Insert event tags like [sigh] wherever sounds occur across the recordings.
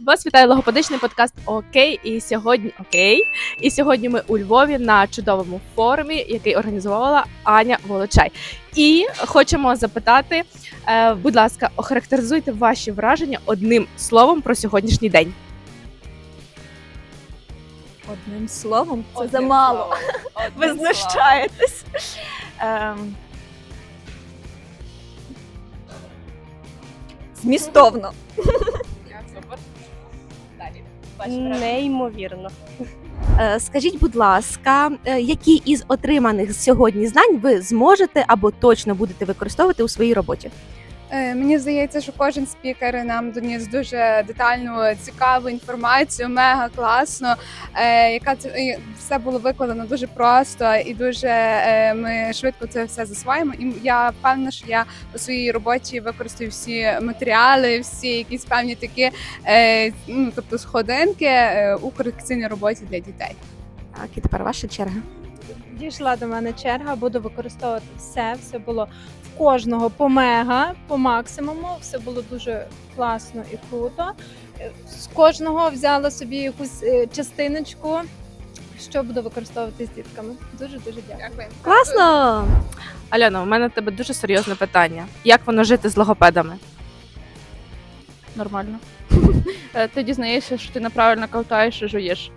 Вас вітає логопедичний подкаст Окей. І сьогодні Окей. І сьогодні ми у Львові на чудовому форумі, який організувала Аня Волочай. І хочемо запитати, е, будь ласка, охарактеризуйте ваші враження одним словом про сьогоднішній день. Одним словом, це Одним замало. словом. [laughs] Ви знущаєтесь. Ем... Змістовно. Ваші. Неймовірно. Е, Скажіть, будь ласка, е, які із отриманих сьогодні знань ви зможете або точно будете використовувати у своїй роботі? Е, Мені здається, що кожен спікер нам доніс дуже детальну, цікаву інформацію, мега класно. е, Яка це все було викладено дуже просто і дуже е, ми швидко це все засвоїмо. І я впевнена, що я у своїй роботі використаю всі матеріали, всі якісь певні такі, ну тобто сходинки у корекційній роботі для дітей. Так, і тепер ваша черга. Дійшла до мене черга, буду використовувати все. Все було в кожного по мега, по максимуму. Все було дуже класно і круто. Е, З кожного взяла собі якусь е, частиночку, що буду використовувати з дітками. Дуже дуже дякую. Дякую. Класно! Альона, у мене до тебе дуже серйозне питання. Як воно жити з логопедами? нормально. [laughs] Е, Ти дізнаєшся, що ти неправильно ковтаєш і жуєш.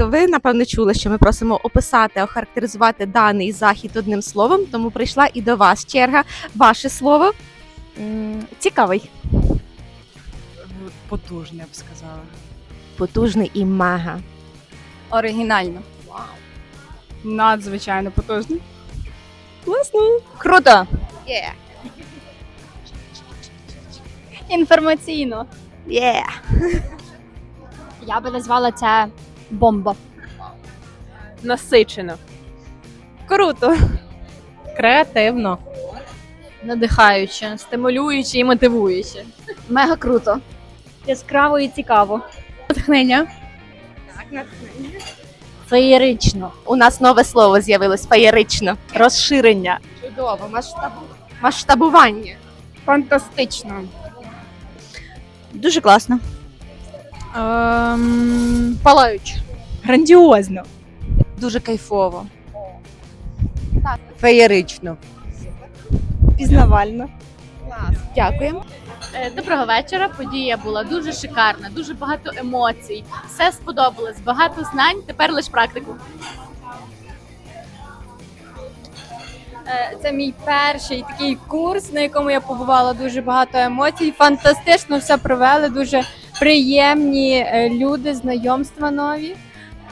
Ви напевно чули, що ми просимо описати, охарактеризувати даний захід одним словом, тому прийшла і до вас черга. Ваше слово цікавий, потужний, я б сказала. потужний і мега. Оригінально. Вау. Надзвичайно потужний. Круто. Інформаційно. Yeah. Я би назвала це бомба. Насичено. Круто. Креативно. Надихаюче, стимулююче і мотивуюче. Мега круто. Яскраво і цікаво. Натхнення. Феєрично. У нас нове слово з'явилось феєрично. Розширення. Чудово, масштаб... масштабування. Фантастично. Дуже класно. Ем, палаюче. Грандіозно. Дуже кайфово. Феєрично. Пізнавально. Дякую. Е, Доброго вечора. Подія була дуже шикарна, дуже багато емоцій. Все сподобалось, багато знань. Тепер лише практику. Е, Це мій перший такий курс, на якому я побувала дуже багато емоцій. Фантастично все провели, дуже приємні е, люди, знайомства нові.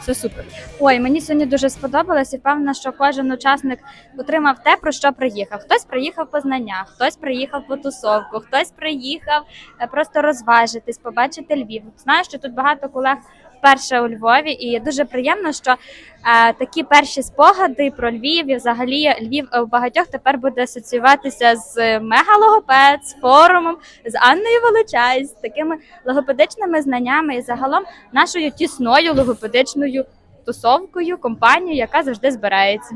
Все супер. Ой, мені сьогодні дуже сподобалось і впевнена, що кожен учасник отримав те, про що приїхав. Хтось приїхав по знаннях, хтось приїхав по тусовку, хтось приїхав е, просто розважитись, побачити Львів. Знаю, що тут багато колег вперше у Львові, і дуже приємно, що е, такі перші спогади про Львів і взагалі Львів е, у багатьох тепер буде асоціюватися з мегалогопед, з форумом, з Анною Волочай, з такими логопедичними знаннями. І загалом нашою тісною логопедичною тусовкою, компанією, яка завжди збирається.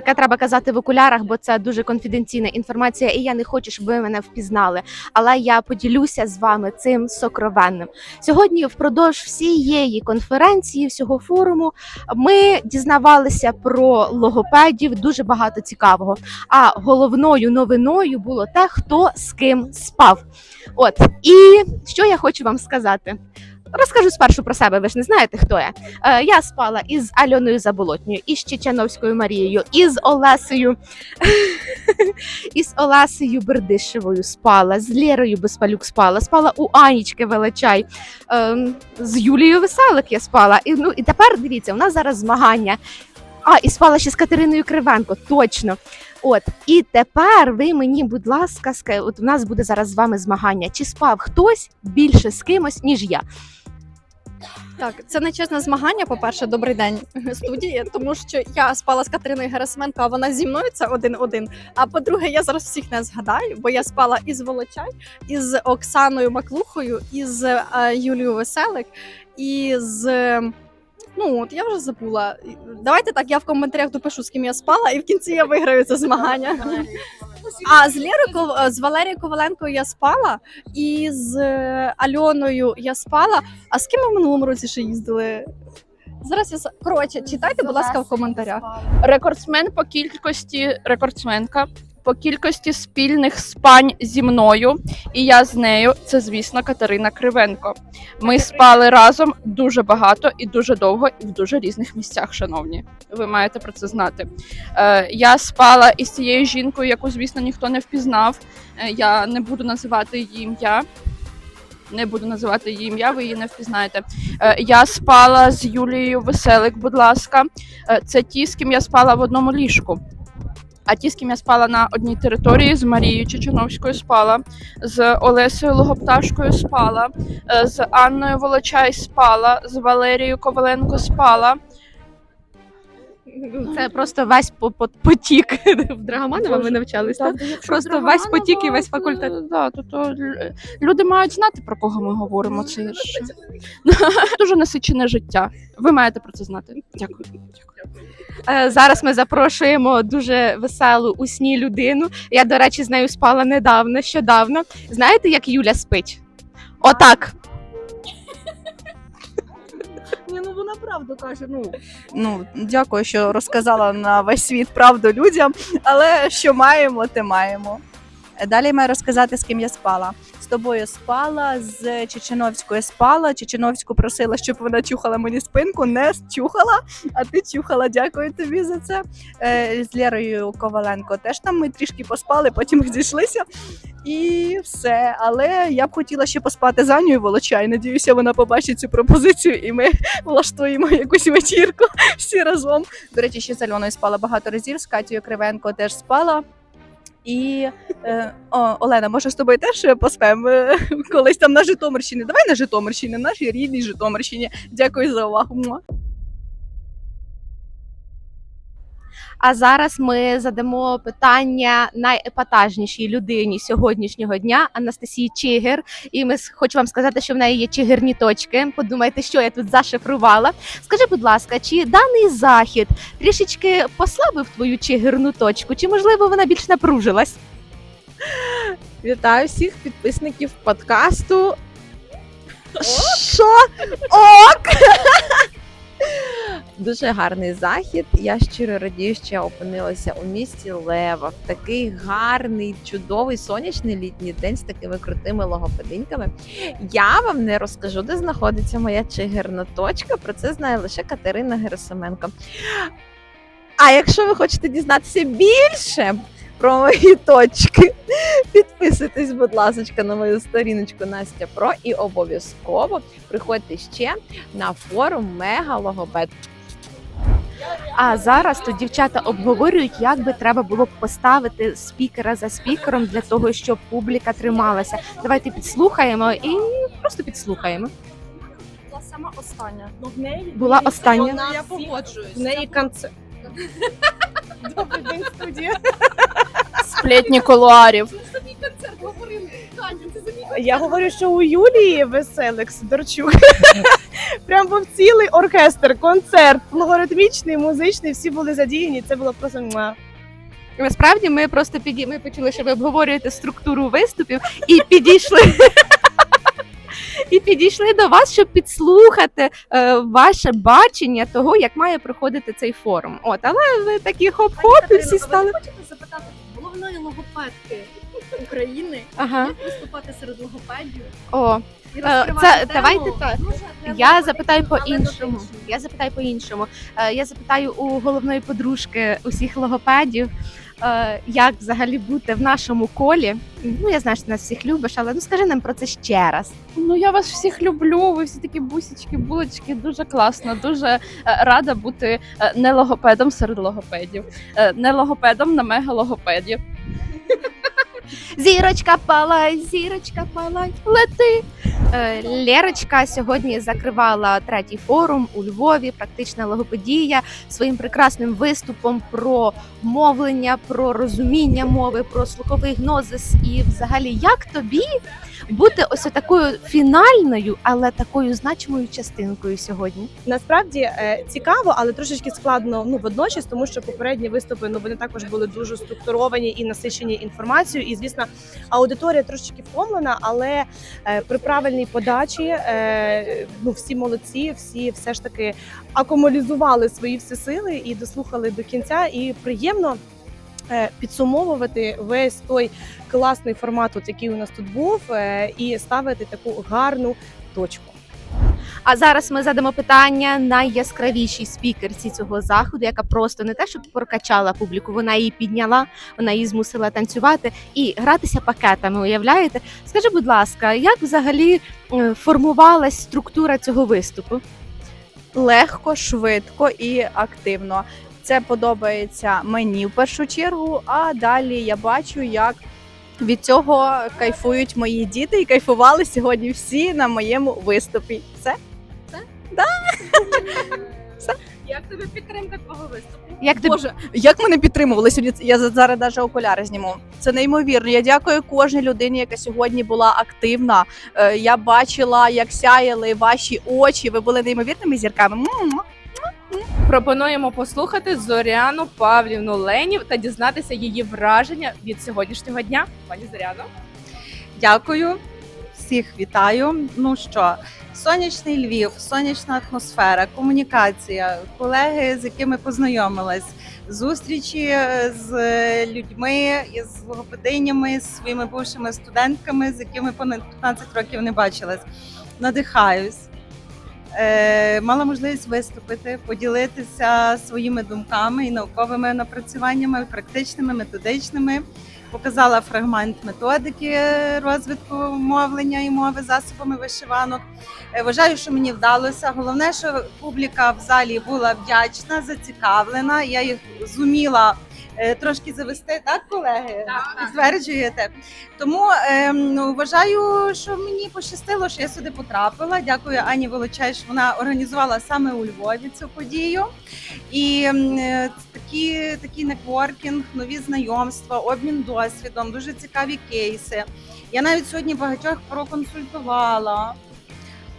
Таке треба казати в окулярах, бо це дуже конфіденційна інформація, і я не хочу, щоб ви мене впізнали. Але я поділюся з вами цим сокровенним. Сьогодні, впродовж всієї конференції, всього форуму, ми дізнавалися про логопедів дуже багато цікавого. А головною новиною було те, хто з ким спав. От і що я хочу вам сказати. Розкажу спершу про себе, ви ж не знаєте, хто я. Е, я спала із Альоною Заболотньою, із Чечановською Марією, із Олесею, [laughs] із Олесею Бердишевою спала, з Лєрою Безпалюк спала, спала у Анічки Величай, ем, з Юлією Веселик я спала. І, ну, і тепер дивіться, у нас зараз змагання. А, і спала ще з Катериною Кривенко, точно. От, і тепер ви мені, будь ласка, ска- от у нас буде зараз з вами змагання. Чи спав хтось більше з кимось, ніж я? Так, це не чесне змагання. По-перше, добрий день студії, тому що я спала з Катериною Герасименко, а вона зі мною це один-один. А по-друге, я зараз всіх не згадаю, бо я спала із Волочай, із Оксаною Маклухою, із е, Юлією Веселик, і з Ну, от я вже забула. Давайте так, я в коментарях допишу, з ким я спала, і в кінці я виграю це змагання. А з Лірою, з Валерією Коваленко я спала, і з е, Альоною я спала. А з ким ми в минулому році ще їздили? Зараз я с- коротше, читайте, будь ласка, в коментарях. Рекордсмен по кількості рекордсменка. По кількості спільних спань зі мною, і я з нею, це звісно Катерина Кривенко. Ми спали разом дуже багато і дуже довго, і в дуже різних місцях, шановні. Ви маєте про це знати. Е, я спала із цією жінкою, яку, звісно, ніхто не впізнав. Е, я не буду називати її ім'я. Не буду називати її ім'я, ви її не впізнаєте. Е, я спала з Юлією Веселик, будь ласка. Е, Це ті, з ким я спала в одному ліжку. А ті, з ким я спала на одній території, з Марією Чечановською спала, з Олесею Логопташкою спала, е, з Анною Волочай спала, з Валерією Коваленко спала. Це просто весь по- по- потік [laughs] в Драгоманова. Ми навчались. так? Просто весь потік і весь факультет. е, Да, то, то люди мають знати, про кого ми говоримо. Це ж [laughs] дуже насичене життя. Ви маєте про це знати. Дякую. Е, Зараз ми запрошуємо дуже веселу у сні людину. Я, до речі, з нею спала недавно, нещодавно. Знаєте, як Юля спить? Отак. Вона правду каже. Ну ну дякую, що розказала на весь світ правду людям. Але що маємо, те маємо. Далі маю розказати, з ким я спала. З тобою спала, з Чеченовською спала. Чеченовську просила, щоб вона чухала мені спинку. Не чухала, а ти чухала. Дякую тобі за це. Е, з Лєрою Коваленко теж там ми трішки поспали, потім [laughs] зійшлися. І все. Але я б хотіла ще поспати з Анею Волочай. Надіюся, вона побачить цю пропозицію, і ми [laughs] влаштуємо якусь вечірку [laughs] всі разом. До речі, ще з Альоною спала багато разів, з Катєю Кривенко теж спала. І е, о, Олена, може з тобою теж поспемо е, колись там на Житомирщині. Давай на Житомирщині, нашій рідній Житомирщині. Дякую за увагу. Муа. А зараз ми задамо питання найепатажнішій людині сьогоднішнього дня Анастасії Чигир. І ми хочу вам сказати, що в неї є чигирні точки. Подумайте, що я тут зашифрувала. Скажи, будь ласка, чи даний захід трішечки послабив твою чигирну точку, чи можливо вона більш напружилась? Вітаю всіх підписників подкасту. Що? Ок! Дуже гарний захід. Я щиро радію, що я опинилася у місті Лева в такий гарний, чудовий сонячний літній день з такими крутими логопединьками. Я вам не розкажу, де знаходиться моя чигирна точка. Про це знає лише Катерина Герасименко. А якщо ви хочете дізнатися більше про мої точки, підписуйтесь, будь ласка, на мою сторіночку Настя Про і обов'язково приходьте ще на форум Мега Логопед. А зараз тут дівчата обговорюють, як би треба було б поставити спікера за спікером для того, щоб публіка трималася. Давайте підслухаємо і просто підслухаємо. Була сама остання. Ну, в неї Була остання. Я погоджуюсь. В неї концерт. Добрий день, студія. Сплетні колуарів. Я говорю, що у Юлії Веселик Сидорчук [laughs] прям був цілий оркестр, концерт, логоритмічний, музичний, всі були задіяні. Це було просто муа. Насправді ми просто піді... ми почули, що ви обговорюєте структуру виступів і підійшли. [laughs] І підійшли до вас, щоб підслухати е, ваше бачення того, як має проходити цей форум. От, але ви такі хоп-хоп і всі стали. Хочете запитати головної логопедки України, Ага. як виступати серед логопедів? О, І Е, це тему давайте так. дуже Я запитаю по-іншому. Я запитаю по-іншому. Е, Я запитаю у головної подружки усіх логопедів, е, як взагалі бути в нашому колі. Ну я знаю, що ти нас всіх любиш, але ну скажи нам про це ще раз. Ну я вас всіх люблю. Ви всі такі бусічки, булочки. Дуже класно. Дуже е, рада бути е, не логопедом серед логопедів, е, не логопедом на мегалогопеді. Зірочка палай, зірочка палай, лети. Лерочка Лєрочка сьогодні закривала третій форум у Львові. Практична логопедія своїм прекрасним виступом про мовлення, про розуміння мови, про слуховий гнозис. І, взагалі, як тобі бути ось такою фінальною, але такою значимою частинкою сьогодні? Насправді е, цікаво, але трошечки складно ну водночас, тому що попередні виступи ну вони також були дуже структуровані і насичені інформацією. І звісно, аудиторія трошечки втомлена, але е, при правильній подачі е, ну всі молодці, всі все ж таки акумулізували свої всі сили і дослухали до кінця. І приємно підсумовувати весь той класний формат, от який у нас тут був, е, і ставити таку гарну точку. А зараз ми задамо питання найяскравішій спікерці цього заходу, яка просто не те, щоб прокачала публіку, вона її підняла, вона її змусила танцювати і гратися пакетами. Уявляєте? Скажи, будь ласка, як взагалі е, формувалась структура цього виступу? легко, швидко і активно. Це подобається мені в першу чергу. А далі я бачу, як від цього кайфують мої діти і кайфували сьогодні всі на моєму виступі. Все? Як тобі підтримка твого виступу? Як тобі Боже, як мене підтримували сьогодні? Я за- зараз навіть окуляри зніму. Це неймовірно. Я дякую кожній людині, яка сьогодні була активна. Е, Я бачила, як сяяли ваші очі. Ви були неймовірними зірками. Пропонуємо послухати Зоряну Павлівну Ленів та дізнатися її враження від сьогоднішнього дня. Пані Зоряно. Дякую, всіх вітаю. Ну що, сонячний Львів, сонячна атмосфера, комунікація, колеги, з якими познайомилась, зустрічі е, з людьми, з логопединями, з своїми бувшими студентками, з якими понад 15 років не бачилась. Надихаюсь. Е, мала можливість виступити, поділитися своїми думками і науковими напрацюваннями, практичними, методичними показала фрагмент методики розвитку мовлення і мови засобами вишиванок. Е, Вважаю, що мені вдалося. Головне, що публіка в залі була вдячна, зацікавлена. Я їх зуміла трошки завести, так, колеги? Стверджуєте. Тому ем, ну, вважаю, що мені пощастило, що я сюди потрапила. Дякую Ані Волочай, вона організувала саме у Львові цю подію. І е, такі, такий нетворкінг, нові знайомства, обмін досвідом, дуже цікаві кейси. Я навіть сьогодні багатьох проконсультувала.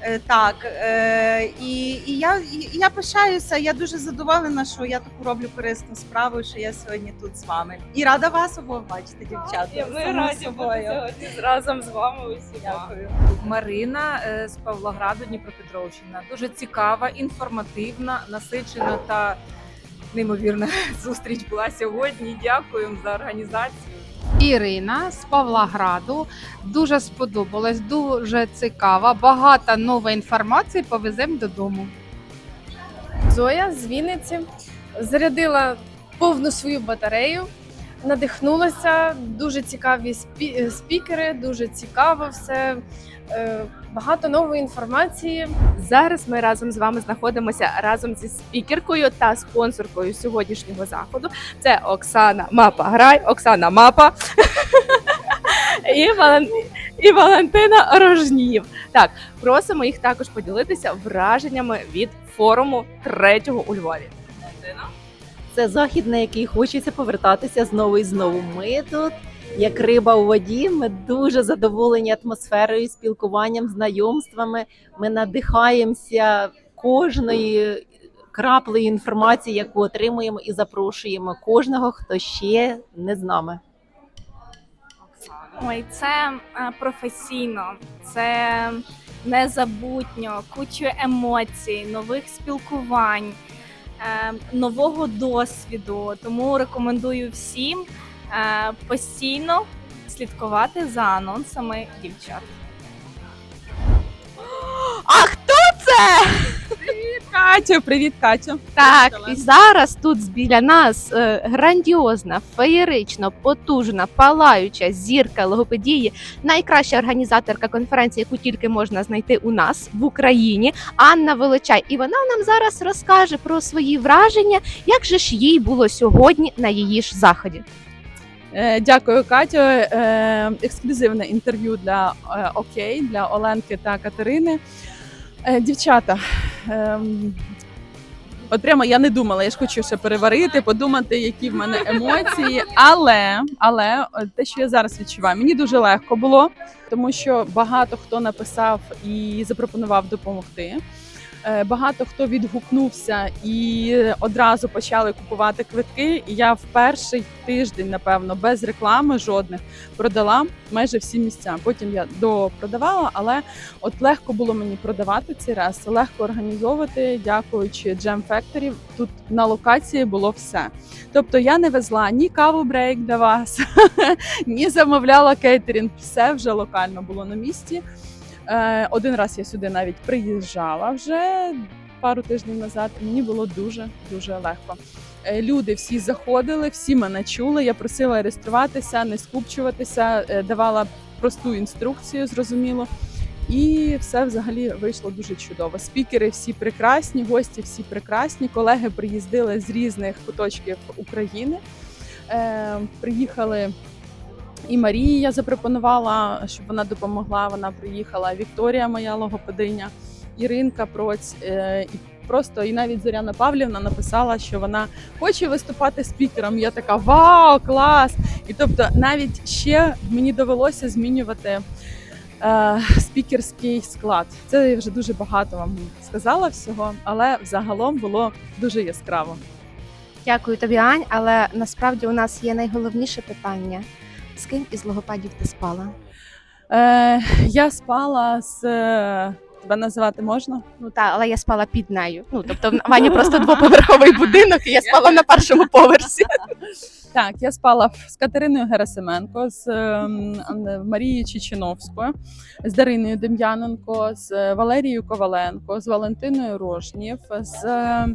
Е, Так, е, і, і, я, і я пишаюся, я дуже задоволена, що я таку роблю корисну справу, що я сьогодні тут з вами. І рада вас обох бачити, дівчата. Ми раді собою. бути сьогодні разом з вами усіма. Дякую. Марина е, з Павлограду, Дніпропетровщина. Дуже цікава, інформативна, насичена та неймовірна [laughs] зустріч була сьогодні. Дякую за організацію. Ірина з Павлограду. Дуже сподобалось, дуже цікава. Багато нової інформації повеземо додому. Зоя з Вінниці зарядила повну свою батарею, надихнулася. Дуже цікаві е, спікери, дуже цікаво все. е, Багато нової інформації. Зараз ми разом з вами знаходимося разом зі спікеркою та спонсоркою сьогоднішнього заходу. Це Оксана Мапа Грай, Оксана Мапа [laughs] і, Вален... і Валентина Рожнів. Так, просимо їх також поділитися враженнями від форуму третього у Львові. Це захід, на який хочеться повертатися знову і знову. Ми тут, як риба у воді, ми дуже задоволені атмосферою, спілкуванням, знайомствами. Ми надихаємося кожної краплею інформації, яку отримуємо, і запрошуємо кожного, хто ще не з нами. Ой, це е, професійно, це незабутньо, кучу емоцій, нових спілкувань, нового досвіду. Тому рекомендую всім е, постійно слідкувати за анонсами дівчат. [gasps] А хто це? Катя, привіт, Катя. Так, і зараз тут біля нас е, грандіозна, феєрична, потужна, палаюча зірка логопедії, найкраща організаторка конференції, яку тільки можна знайти у нас в Україні, Анна Величай. І вона нам зараз розкаже про свої враження, як же ж їй було сьогодні на її ж заході. Е, Дякую, Катю. Е, Ексклюзивне інтерв'ю для Окей, для Оленки та Катерини. Дівчата. Ем, От прямо я не думала, я ж хочу ще переварити, подумати, які в мене емоції. Але, але е, те, що я зараз відчуваю, мені дуже легко було, тому що багато хто написав і запропонував допомогти. Е, Багато хто відгукнувся і одразу почали купувати квитки. І я в перший тиждень, напевно, без реклами жодних продала майже всі місця. Потім я допродавала, але от легко було мені продавати цей раз, легко організовувати, дякуючи Jam Factory. Тут на локації було все. Тобто я не везла ні каву брейк для вас, [laughs] ні замовляла кейтерінг. Все вже локально було на місці. Е, Один раз я сюди навіть приїжджала вже пару тижнів назад. Мені було дуже дуже легко. Е, Люди всі заходили, всі мене чули. Я просила реєструватися, не скупчуватися, е, давала просту інструкцію, зрозуміло. І все взагалі вийшло дуже чудово. Спікери всі прекрасні, гості всі прекрасні. Колеги приїздили з різних куточків України. Приїхали і Марії я запропонувала, щоб вона допомогла. Вона приїхала. Вікторія, моя логопединя, Іринка Проць. е, І просто і навіть Зоряна Павлівна написала, що вона хоче виступати спікером. Я така вау, клас! І тобто, навіть ще мені довелося змінювати. е, Спікерський склад. Це я вже дуже багато вам сказала всього, але взагалом було дуже яскраво. Дякую тобі, Ань. Але насправді у нас є найголовніше питання: з ким із логопедів ти спала? Е, я спала з е, тебе називати можна? Ну так, але я спала під нею. Ну тобто в Вані просто двоповерховий будинок, і я спала на першому поверсі. [laughs] Так, я спала з Катериною Герасименко, з ем, Ан- Марією Чечиновською, з Дариною Дем'яненко, з Валерією Коваленко, з Валентиною Рожнів, з е,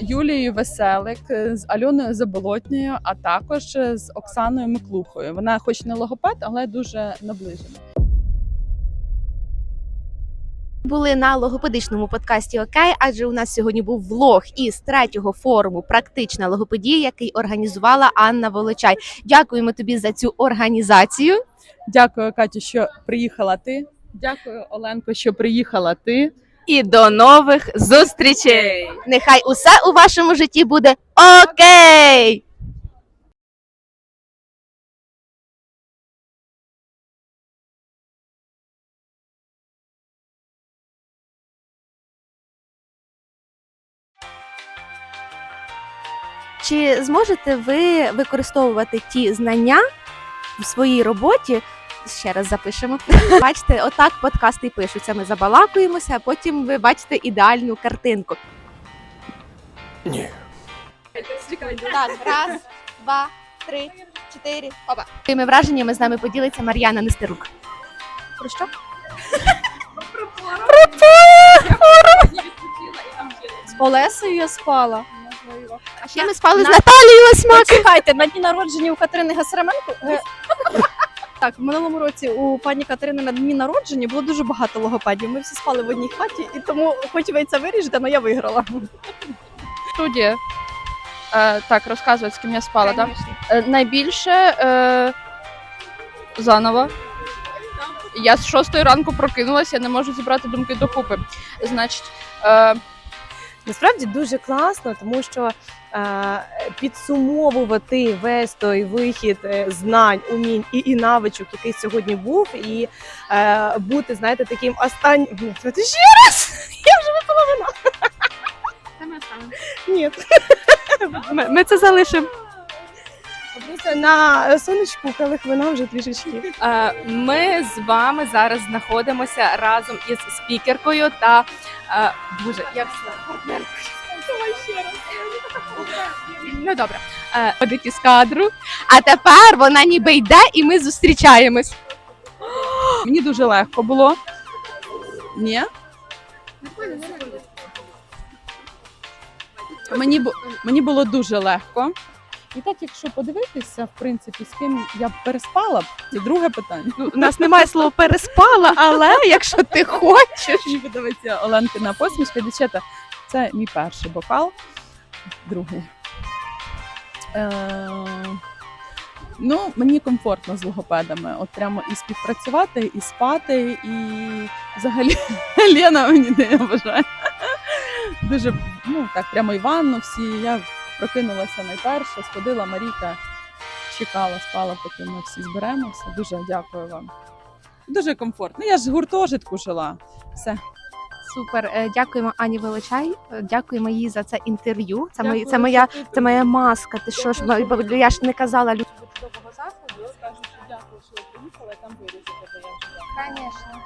Юлією Веселик, з Альоною Заболотньою, а також з Оксаною Миклухою. Вона, хоч не логопед, але дуже наближена. Були на логопедичному подкасті Окей, адже у нас сьогодні був влог із третього форуму Практична логопедія, який організувала Анна Волочай. Дякуємо тобі за цю організацію. Дякую, Катю, що приїхала ти. Дякую, Оленко, що приїхала ти. І до нових зустрічей! Нехай усе у вашому житті буде окей! Чи зможете ви використовувати ті знання в своїй роботі? Ще раз запишемо. Бачите, отак подкасти пишуться. Ми забалакуємося, а потім ви бачите ідеальну картинку. Ні. Так, раз, два, три, чотири. Опа. Такими враженнями з нами поділиться Мар'яна Нестерук. Про що? З Олесею я спала. А ще ми спали з Наталією Осьмак. Чекайте, на дні народження у Катерини Гасаременко. е, [laughs] Так, в минулому році у пані Катерини на дні народження було дуже багато логопедів. Ми всі спали в одній хаті, і тому, хоч ви це виріжете, але я виграла. Студія. Е, так, розказувати, з ким я спала, так? Е, найбільше е, заново. Я з шостої ранку прокинулася, я не можу зібрати думки докупи. Значить, е, Насправді дуже класно, тому що е, підсумовувати весь той вихід е, знань, умінь і, і навичок, який сьогодні був, і е, бути, знаєте, таким останнім. Ще раз! [laughs] Я вже випила вина. Ні. [laughs] Ми це залишимо. На сонечку келих вже трішечки. Е, Ми з вами зараз знаходимося разом із спікеркою та е, боже, як партнеркою. Ну добре, Е, ходить із кадру. А тепер вона ніби йде, і ми зустрічаємось. Мені дуже легко було. Ні? Мені, мені було дуже легко. І так, якщо подивитися, в принципі, з ким я б переспала б, це друге питання. У нас немає слова переспала, але якщо ти [laughs] хочеш. Мені подобається Оленкина посмішка. Дівчата, це мій перший бокал, другий. Е, Ну, мені комфортно з логопедами. От прямо і співпрацювати, і спати, і взагалі [laughs] Лена мені не вважає. Дуже ну так, прямо і ванну всі. Я прокинулася найперше, сходила Марійка, чекала, спала, поки ми всі зберемося. Дуже дякую вам. Дуже комфортно. Я ж в гуртожитку жила. Все. Супер, Е, дякуємо Ані Величай. Е, Дякуємо їй за це інтерв'ю. Це, мої- це моя, це моя маска. Ти що ж я ж не казала людям. Скажу, що дякую, що ви приїхали, там вирізати. Звісно.